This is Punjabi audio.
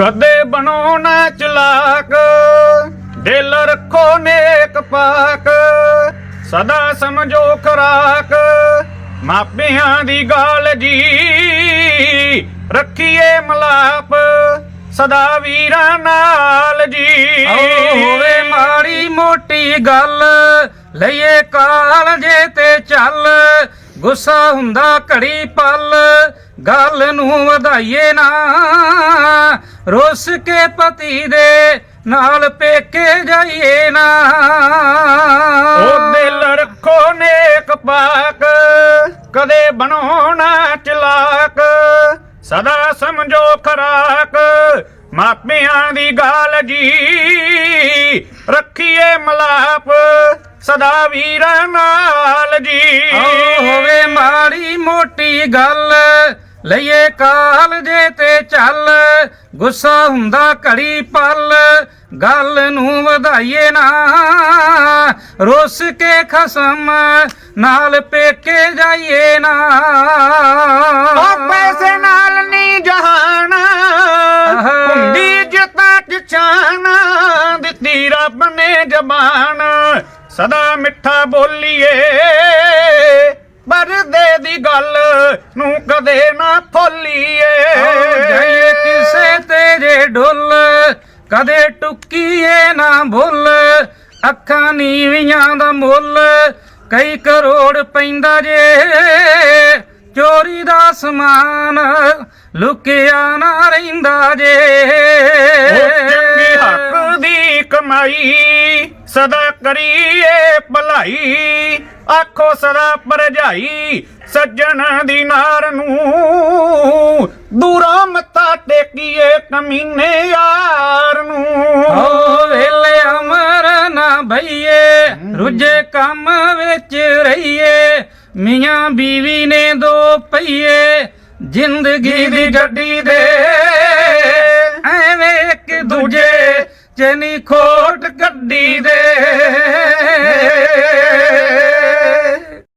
ਕਦੇ ਬਣੋ ਨਾ ਚਲਾਕ, ਦਿਲ ਰੱਖੋ ਨੇਕ ਪਾਕ, ਸਦਾ ਸਮਝੋ ਖਰਾਕ, ਮਾਪਿਆਂ ਦੀ ਗੱਲ ਜੀ, ਰੱਖੀਏ ਮਲਾਪ, ਸਦਾ ਵੀਰਾਂ ਨਾਲ ਜੀ। ਹੋਵੇ ਮਾੜੀ ਮੋਟੀ ਗੱਲ, ਲਈਏ ਕਾਲਜੇ ਤੇ ਚੱਲ, ਗੁੱਸਾ ਹੁੰਦਾ ਘੜੀ ਪਲ ਗੱਲ ਨੂੰ ਵਧਾਈਏ ਨਾ। ਰੁੱਸ ਕੇ ਪਤੀ ਦੇ ਨਾਲ ਪੇਕੇ ਜਾਈਏ ਨਾ। ਉਹ ਦਿਲ ਰੱਖੋ ਨੇਕ ਪਾਕ ਕਦੇ ਬਣੋ ਨਾ ਚਲਾਕ। ਸਦਾ ਸਮਝੋ ਖਰਾਕ ਮਾਪਿਆਂ ਦੀ ਗਾਲ ਜੀ। ਰੱਖੀਏ ਮਲਾਪ ਸਦਾ ਵੀਰਾਂ ਨਾਲ ਜੀ। ਹੋਵੇ ਮਾੜੀ ਮੋਟੀ ਗੱਲ ਲਈਏ ਕਾਲਜੇ ਤੇ ਚੱਲ ਗੁੱਸਾ ਹੁੰਦਾ ਘੜੀ ਪਲ ਗੱਲ ਨੂੰ ਵਧਾਈਏ ਨਾ। ਰੁੱਸ ਕੇ ਖਸਮ ਨਾਲ ਪੇਕੇ ਜਾਈਏ ਨਾ। ਉਹ ਪੈਸੇ ਨਾਲ ਨਹੀਂ ਜਹਾਨ ਹੁੰਦੀ ਜਿੱਤਾਂ ਚਾਨ ਦਿੱਤੀ ਰੱਬ ਨੇ ਜ਼ਬਾਨ। ਸਦਾ ਮਿੱਠਾ ਬੋਲੀਏ ਪਰਦੇ ਦੀ ਗੱਲ ਨੂੰ ਕਦੇ ਨਾ ਫੋਲੀਏ ਜਾਈਏ ਕਿਸੇ ਤੇ ਜੇ ਡੁੱਲ ਕਦੇ ਟੁੱਕੀਏ ਨਾ ਭੁੱਲ। ਅੱਖਾਂ ਨੀਵੀਆਂ ਦਾ ਮੁੱਲ ਕਈ ਕਰੋੜ ਪੈਂਦਾ ਜੇ। ਚੋਰੀ ਦਾ ਸਮਾਨ ਲੁਕਿਆ ਨਾ ਰਹਿੰਦਾ ਜੇ। ਚੰਗੀ ਹੱਕ ਦੀ ਕਮਾਈ ਸਦਾ ਕਰੀਏ ਭਲਾਈ। ਆਖੋ ਸਦਾ ਪਰਜਾਈ ਸੱਜਣ ਦੀ ਨਾਰ ਨੂੰ। ਦੂਰੋਂ ਮੱਥਾ ਟੇਕੀਏ ਕਮੀਨੇ ਯਾਰ ਨੂੰ। ਓ ਵੇਲੇ ਅਮਰ ਨਾ ਭਈਏ ਰੁੱਝੇ ਕੰਮ ਵਿੱਚ ਰਹੀਏ। ਮੀਆਂ ਬੀਵੀ ਨੇ ਦੋ ਪਈਏ ਜ਼ਿੰਦਗੀ ਦੀ ਗੱਡੀ ਦੇ। ਐਵੇਂ ਇੱਕ ਦੂਜੇ ਚ ਨੀ ਖੋਟ